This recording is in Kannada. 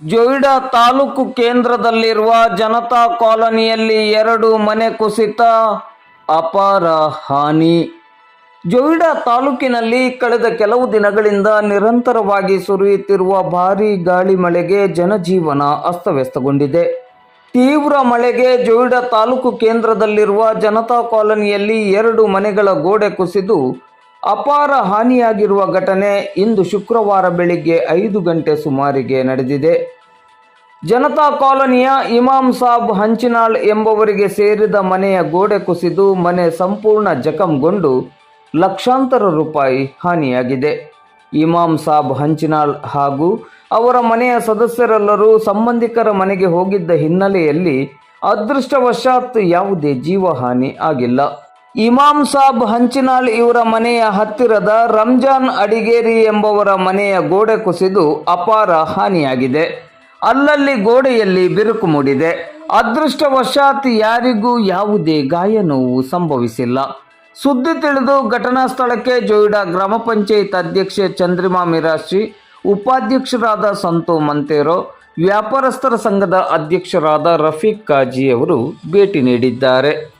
ಜೊಯ್ಡಾ ತಾಲೂಕು ಕೇಂದ್ರದಲ್ಲಿರುವ ಜನತಾ ಕಾಲೋನಿಯಲ್ಲಿ ಎರಡು ಮನೆ ಕುಸಿತ, ಅಪಾರ ಹಾನಿ. ಜೊಯ್ಡಾ ತಾಲೂಕಿನಲ್ಲಿ ಕಳೆದ ಕೆಲವು ದಿನಗಳಿಂದ ನಿರಂತರವಾಗಿ ಸುರಿಯುತ್ತಿರುವ ಭಾರೀ ಗಾಳಿ ಮಳೆಗೆ ಜನಜೀವನ ಅಸ್ತವ್ಯಸ್ತಗೊಂಡಿದೆ. ತೀವ್ರ ಮಳೆಗೆ ಜೊಯ್ಡಾ ತಾಲೂಕು ಕೇಂದ್ರದಲ್ಲಿರುವ ಜನತಾ ಕಾಲೋನಿಯಲ್ಲಿ ಎರಡು ಮನೆಗಳ ಗೋಡೆ ಕುಸಿದು ಅಪಾರ ಹಾನಿಯಾಗಿರುವ ಘಟನೆ ಇಂದು ಶುಕ್ರವಾರ ಬೆಳಿಗ್ಗೆ ಐದು ಗಂಟೆ ಸುಮಾರಿಗೆ ನಡೆದಿದೆ. ಜನತಾ ಕಾಲೋನಿಯ ಇಮಾಮ್ ಸಾಬ್ ಹಂಚಿನಾಳ್ ಎಂಬವರಿಗೆ ಸೇರಿದ ಮನೆಯ ಗೋಡೆ ಕುಸಿದು ಮನೆ ಸಂಪೂರ್ಣ ಜಖಂಗೊಂಡು ಲಕ್ಷಾಂತರ ರೂಪಾಯಿ ಹಾನಿಯಾಗಿದೆ. ಇಮಾಮ್ ಸಾಬ್ ಹಂಚಿನಾಳ್ ಹಾಗೂ ಅವರ ಮನೆಯ ಸದಸ್ಯರೆಲ್ಲರೂ ಸಂಬಂಧಿಕರ ಮನೆಗೆ ಹೋಗಿದ್ದ ಹಿನ್ನೆಲೆಯಲ್ಲಿ ಅದೃಷ್ಟವಶಾತ್ ಯಾವುದೇ ಜೀವಹಾನಿ ಆಗಿಲ್ಲ. ಇಮಾಮ್ ಸಾಬ್ ಹಂಚಿನಾಳ್ ಇವರ ಮನೆಯ ಹತ್ತಿರದ ರಂಜಾನ್ ಅಡಿಗೇರಿ ಎಂಬವರ ಮನೆಯ ಗೋಡೆ ಕುಸಿದು ಅಪಾರ ಹಾನಿಯಾಗಿದೆ. ಅಲ್ಲಲ್ಲಿ ಗೋಡೆಯಲ್ಲಿ ಬಿರುಕು ಮೂಡಿದೆ. ಅದೃಷ್ಟವಶಾತ್ ಯಾರಿಗೂ ಯಾವುದೇ ಗಾಯ ನೋವು ಸಂಭವಿಸಿಲ್ಲ. ಸುದ್ದಿ ತಿಳಿದು ಘಟನಾ ಸ್ಥಳಕ್ಕೆ ಜೋಯಿಡಾ ಗ್ರಾಮ ಪಂಚಾಯತ್ ಅಧ್ಯಕ್ಷೆ ಚಂದ್ರಿಮಾ ಮಿರಾಶಿ ಉಪಾಧ್ಯಕ್ಷರಾದ ಸಂತು ಮಂತೇರೋ, ವ್ಯಾಪಾರಸ್ಥರ ಸಂಘದ ಅಧ್ಯಕ್ಷರಾದ ರಫೀಕ್ ಕಾಜಿ ಅವರು ಭೇಟಿ ನೀಡಿದ್ದಾರೆ.